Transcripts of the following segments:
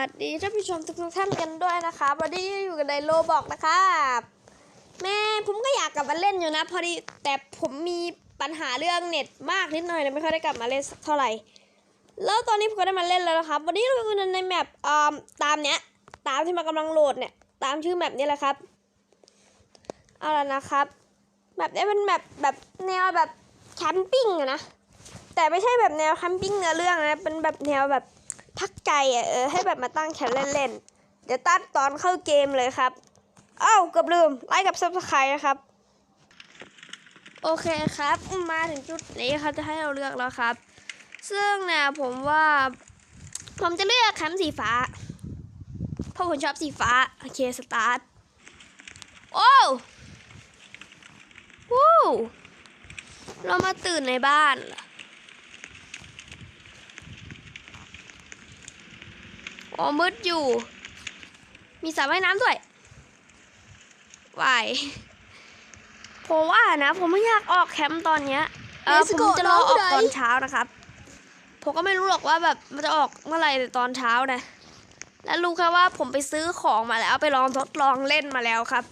วัสดีท่านผู้ชมทุกท่านกันด้วยนะครับวันนี้อยู่กันในโลบอกนะครับแม่ผมก็อยากกลับมาเล่นอยู่นะ พอดีแต่ผมมีปัญหาเรื่องเน็ตมากนิดหน่อยเลยไม่ค่อยได้กลับมาเล่นเท่าไหร่ แล้วตอนนี้ผมก็ได้มาเล่นแล้วนะครับ วันนี้เราอยู่ในแมปอ่าตามเนี้ย ตามที่มันกำลังโหลดเนี่ย ตามชื่อแมปนี้แหละครับเอาละนะครับแมปนี้เป็นแมปแบบแนวแบบแคมปิ้งอะนะแต่ไม่ใช่แบบแนวแคมปิ้งเนื้อเรื่องนะเป็นแบบแนวแบบ พักใจอะเออให้แบบมาตั้งแคมเล่นๆเดี๋ยวตัดตอนเข้าเกมเลยครับเอ้าเกือบลืมไลค์กับซับสไครต์นะครับ โอเคครับ มาถึงจุดนี้เขาจะให้เราเลือกแล้วครับ ซึ่งเนี่ยผมว่า ผมจะเลือกแคมสีฟ้า เพราะผมชอบสีฟ้า โอเค สตาร์ท โอ้วู้เรามาตื่นในบ้านเหรอ อ๋อมืดอยู่ มีสระว่ายน้ำด้วยวายผมว่านะผมไม่อยากออกแคมป์ตอนเนี้ยเออ Let's ผม go จะรอออกน้องตอนใดเช้านะครับ ผมก็ไม่รู้หรอกว่าแบบมันจะออกเมื่อไหร่ตอนเช้านะ และรู้แค่ว่าผมไปซื้อของมาแล้วไปลองทดลองเล่นมาแล้วครับ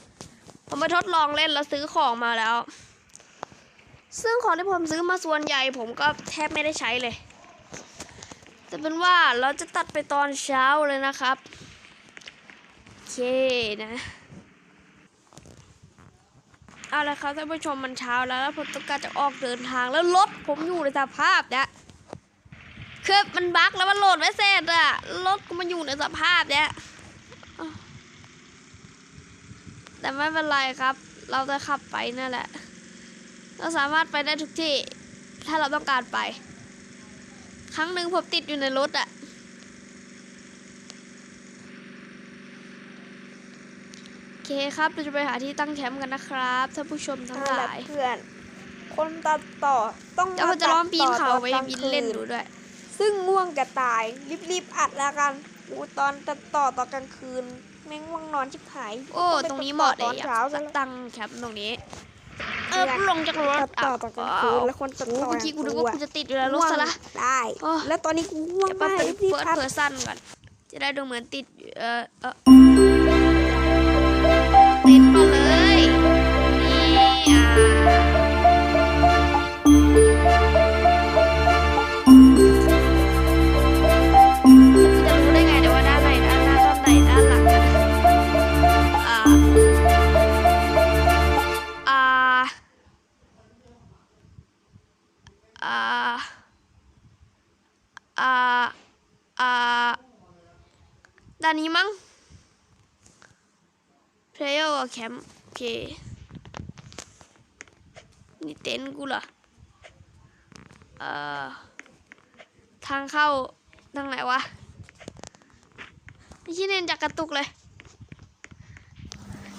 ผมไปทดลองเล่นแล้วซื้อของมาแล้ว ซึ่งของที่ผมซื้อมาส่วนใหญ่ ผมก็แทบไม่ได้ใช้เลย แต่เป็นว่าเราจะตัดไปตอนเช้าเลยนะครับโอเคนะเอาละครับท่านผู้ชมมันเช้าแล้วแล้วผมต้องการจะออกเดินทางแล้วรถผมอยู่ในสภาพเนี้ยคือมันบั๊กแล้วมันโหลดไม่เสร็จอะรถก็มันอยู่ในสภาพเนี้ยแต่ไม่เป็นไรครับ เราจะขับไปนั่นแหละ เราสามารถไปได้ทุกที่ ถ้าเราต้องการไป ครั้งหนึ่งผมติดอยู่ในรถอะโอเคครับเราจะไปหาที่ตั้งแคมป์กันนะครับท่านผู้ชมทั้งหลายเพื่อน คนตัดต่อต้องเดี๋ยวผมจะลองปีนเขาไปตัดต่อตอบินกลางเล่นคืดูด้วย ซึ่งง่วงจะตายรีบๆอัดแล้วกันอูตอนตัดต่อตอนกลางคืน แม่งง่วงนอนชิบหาย โอ้ไปตรงนี้ตัดเหมาะต่เลอยตอนอยากเช้าซะตั้งแคมป์ตรงนี้ เออลงจากรถตัดต่อตอนกลางคืนแล้วคนตัดโอ้ต่อเมื่อกี้กูนึกว่ากูจะติดอยู่ในรถซะละได้โอ้แล้วตอนนี้กูง่วงเดี๋ยวแป๊มาบกนึงรีบเฟิร์สๆอัดเพอร์ซันก่อน จะได้ดูเหมือนติดอยู่เออเออติดมาเลย นี่อ่าานนี้มั้ง Player Camp โอเค นี่เต็นท์กูเหรอ เอ่อ ทางเข้า ทางไหนวะไม่ใช่เน้นจากกระตุกเลย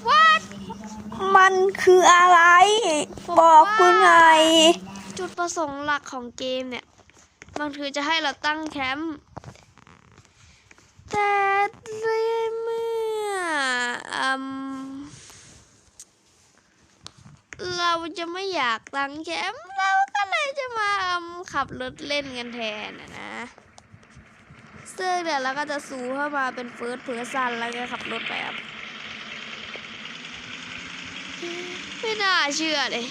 What มันคืออะไรผมบอกกูว่าหน่อย จุดประสงค์หลักของเกมเนี่ย มันคือจะให้เราตั้งแคมป์ แต่เมื่ออืมเราจะไม่อยากตั้งแคมป์เราก็เลยจะมาขับรถเล่นกันแทนนะซึ่งเดี๋ยวเราก็จะสูเข้ามาเป็นเฟิร์สเพอร์ซันแล้วก็ขับรถไปครับไม่น่าเชื่อเลย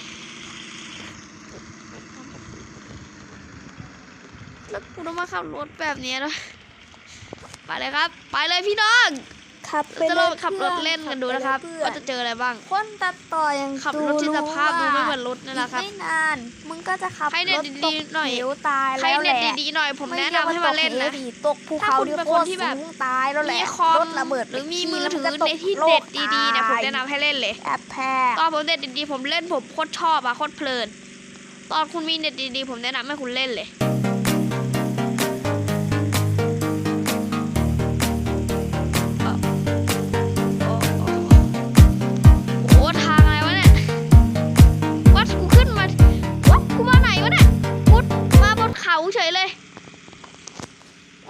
แล้วกูต้องมาขับรถแบบนี้นะ ไปเลยครับ ไปเลยพี่น้องขับไปจะเลลองยขับรถเล่นกันดูนะครับขัไปเลยว่าจะเจออะไรบ้างเพื่อนคนตัดต่อยังขับรถที่สภาพดูไม่เหมือนรถอีนั่นแหละกครับไม่นานมึงก็จะขับให้เน็ตรถดีตกๆหน่อยเหวตายใครแล้วแหเน็ตละดีๆหน่อยผมไแนะนำให้มาเล่นนะตกหวดิตกภูถ้าเขาคุณเดียวเป็นโคคนตรที่แบบสูงตายแล้วแหละมีคอมรถระเบิดหรือมีมือแล้วถือก็ตในกที่โลเด็กดดีๆเนี่ยผมตายแนะนำให้เล่นเลยแอบแพ้ตอนผมเน็ตดีๆผมเล่นผมโคตรชอบอะโคตรเพลิน ตอนคุณมีเน็ตดีๆผมแนะนำให้คุณเล่นเลย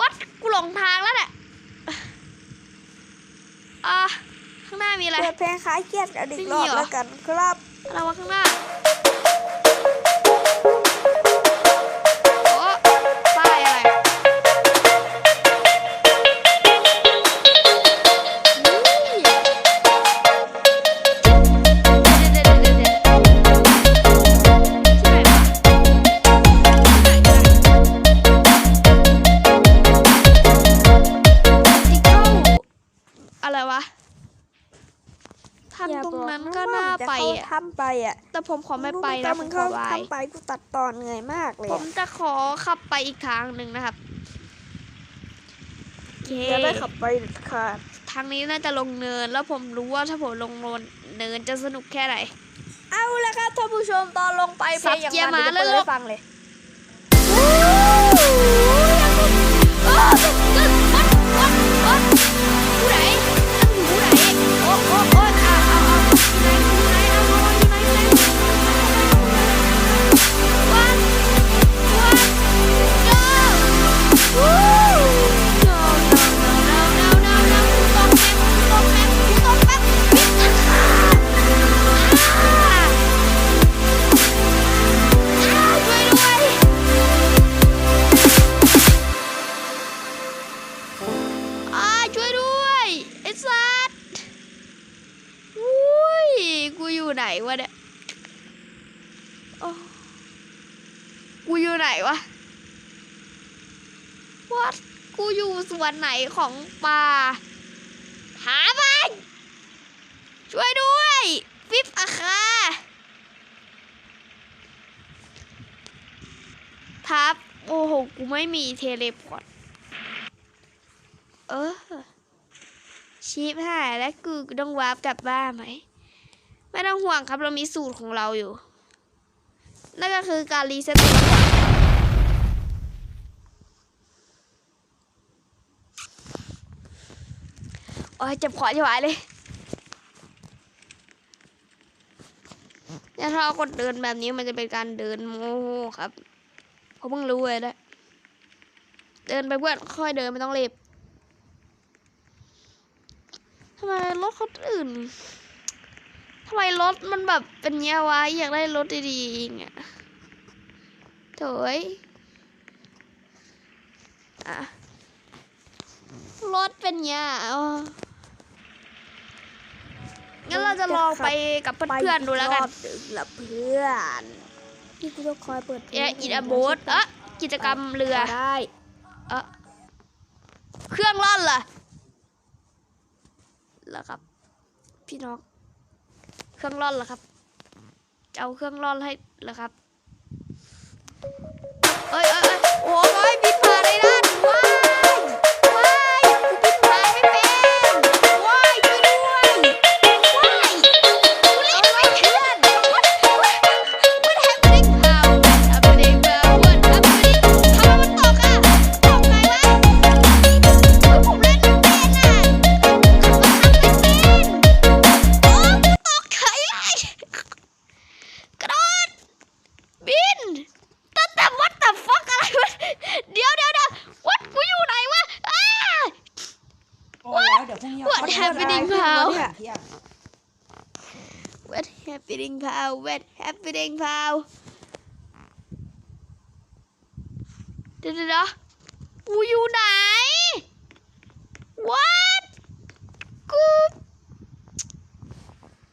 วัดกูหลงทางแล้วเนี่ยอ่าข้างหน้ามีอะไรเปิดเพลงคลายเครียดกันอีกไม่รมีอบเหรอแล้วกันครับอะไรวะข้างหน้า นั้นบอกก็ว่น่าจะไปเข้อะทำไปอะ แต่ผมขอไม่ไปรู้หนะมึผงมขเข้าอไว้ทำไปกูตัดตอนเหนื่อยมากเลย ผมจะขอขับไปอีกทางหนึ่งนะครับโอเคจะได้ขับไปค่ะทางนี้น่าจะลงเนิน แล้วผมรู้ว่าถ้าผมลงเนินจะสนุกแค่ไหน เอาละครับท่านผู้ชมตอนลงไปเพลสับงอย่างเกียร์มันมาเดี๋ยวจะเปิดแล้วให้ฟังเลย ส่วนไหนของป่า หามัน ช่วยด้วยฟิปอาคาทับ โอ้โห กูไม่มีเทเลพอร์ต เออชีพหายแล้วกูต้องวาร์ปกลับบ้านไหม ไม่ต้องห่วงครับเรามีสูตรของเราอยู่ นั่นก็คือการรีเซ็ตตัวก่อน โอ้ยเจ็บคอชิบหายเลยถ้าเรากดเดินแบบนี้มันจะเป็นการเดินโมโหครับเขาเพิ่งรู้เลยนะเดินไปเพื่อนค่อยเดินไม่ต้องรีบทำไมรถคนอื่นทำไมรถมันแบบเป็นเงี้ยวะอยากได้รถดีๆอย่างเงี้ยโถยอะรถเป็นเงี้ยอ๋อ งั้นเราจะลองไปกับเพื่อนๆดูแล้วกันไปอีรอบดึกละเพื่อนนี่กูต้องคอยเปิดเพลเองอินอโบสเอะกิจกรรมเรือได้เอะเครื่องร่อนล่ะเหรอครับ พี่น้อง เครื่องร่อนเหรอครับจะเอาเครื่องร่อนให้เหรอครับเอ้ยเอ้ย อ้แล้วเดี๋ยวพรุ่งนี้ What เอา happening เที่ย pal งเที่ยง What happening pal What happening pal เดี๋ยวเดี๋ยวเดี๋ยวกูอยู่ไหน What กู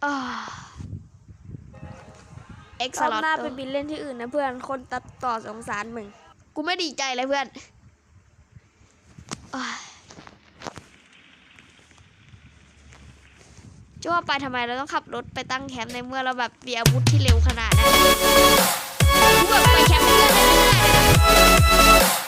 อ่าเอ็กรซ์อบลอตหน้าไปบินเล่นที่อื่นนะเพื่อน คนตัดต่อสงสารมึง กูไม่ดีใจเลยเพื่อนอ่า จะว่าไปทำไมเราต้องขับรถไปตั้งแคมป์ในเมื่อเราแบบมีอาวุธที่เร็วขนาดนั้นแบบไปแคมป์เพื่อนได้ไม่ได้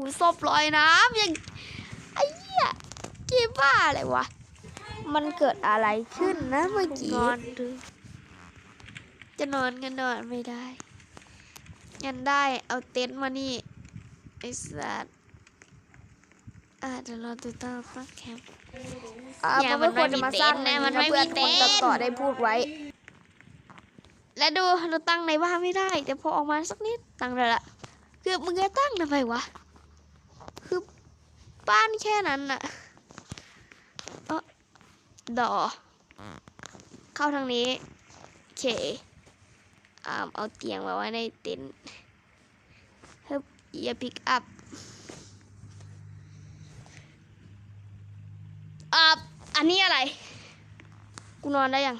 หูศพลอยน้ำยังไอ้เหี้ยเกมบ้าอะไรวะ มันเกิดอะไรขึ้นนะเมื่อกี้นอนดูจะนอนก็นอนไม่ได้ยันได้เอาเต็นท์มานี่ไอ้สัตว์อะเดี๋ยวเราติดตั้งตั้งแคมป์ อ่าเนี่ยมันไม่ควรมันไม่จะมาสร้างมีเต็นท์นะมันไม่เพื่อนมีเต็คนนท์ตัดต่อได้พูดไว้ และดูเราตั้งในบ้านไม่ได้เดี๋ยวพอออกมาสักนิดตั้งได้ละคือมึงจะตั้งทำไมวะคือ บ้านแค่นั้นน่ะเออดอ เข้าทางนี้โอเคอ่าเอาเตียงมาไว้ในเต็นท์เฮึบอย่าพิกอัพอ่าอันนี้อะไร กูนอนได้ยัง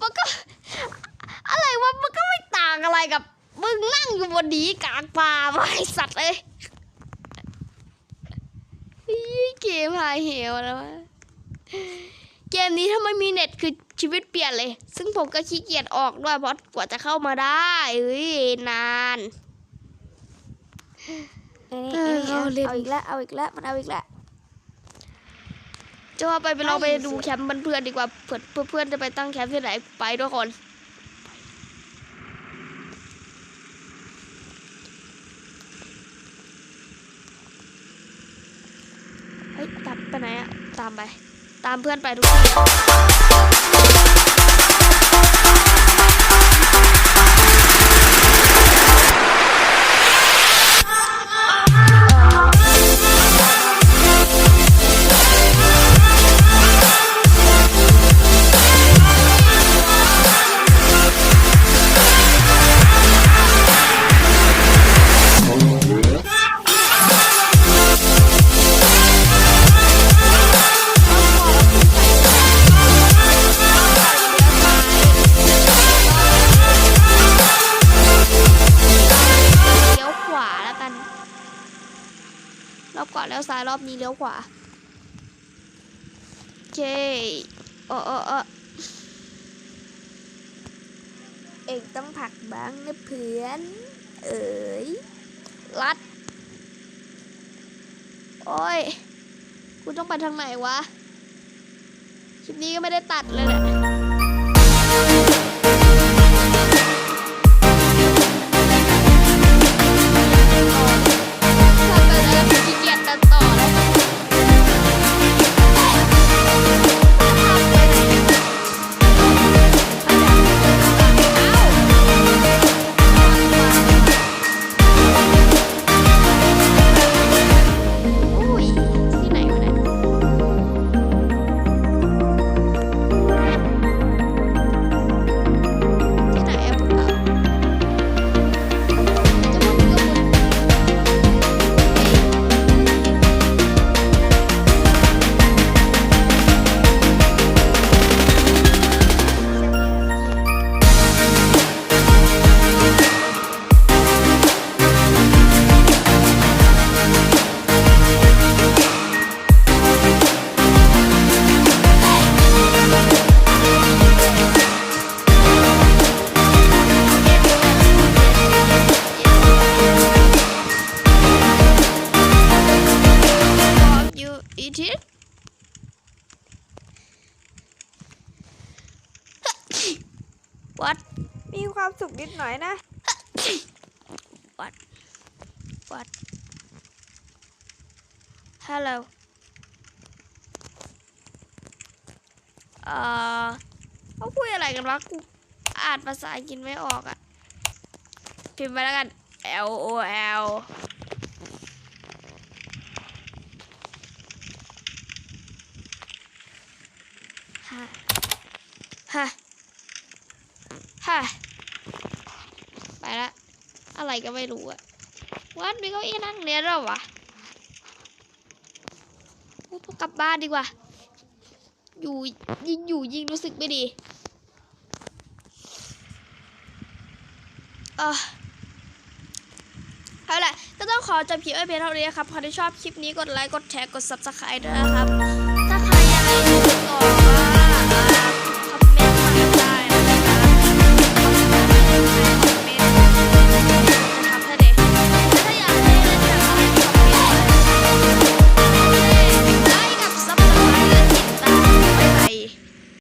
มันก็อะไรวะมันก็ไม่ต่างอะไรกับ มึงนั่งอยู่บนดีกลางป่าไม้สัตว์เลยอีเกมหายเหวแล้ววะเกมนี้ถ้าไม่มีเน็ตคือชีวิตเปลี่ยนเลย ซึ่งผมก็ขี้เกียจออกด้วยเพราะกว่าจะเข้ามาได้เฮ้ยนานเอ้ยเออเอ้ยเอาเล่นเอาอีกแล้วเอาอีกแล้วมันเอาอีกแล้วจะว่าไปไปเราไปใช่สิดูแคมป์เพื่อนๆดีกว่าเพื่อนเพื่อนๆจะไปตั้งแคมป์ที่ไหนไปด้วยคนเฮ้ยตามไปไหนอะตาม ไป ตามเพื่อนไปทุกที่ รอบก่อนแล้วซ้ายรอบนี้เลี้ยวขวาโอเคเออเออเออเองต้องผักบ้างนะเพื่อน เอ๋ยลัด โอ้ยกูต้องไปทางไหนวะ คลิปนี้ก็ไม่ได้ตัดเลยแหละ นิดหน่อยนะวัดวัด Hello. เอ่อเขาพูดอะไรกันวะกูอ่านภาษาอังกฤษไม่ออกอะพิมพ์ไปแล้วกัน L O L ฮะ ฮะ ฮะ ไปละ อะไร ก็ไม่รู้อะวัดมีเก้าอี้นั่งเรียนแล้วะโอ้พอกลับบ้านดีกว่า อยู่ยิงอยู่ยิงรู้สึกไม่ดีเออเอาล่ะก็ต้องขอจบคลิปไว้เพียงเท่านี้นะครับใครที่ชอบคลิปนี้กดไลค์ กดแชร์ กด subscribe ด้วยนะครับ ถ้าใครอยากให้ดูต่อ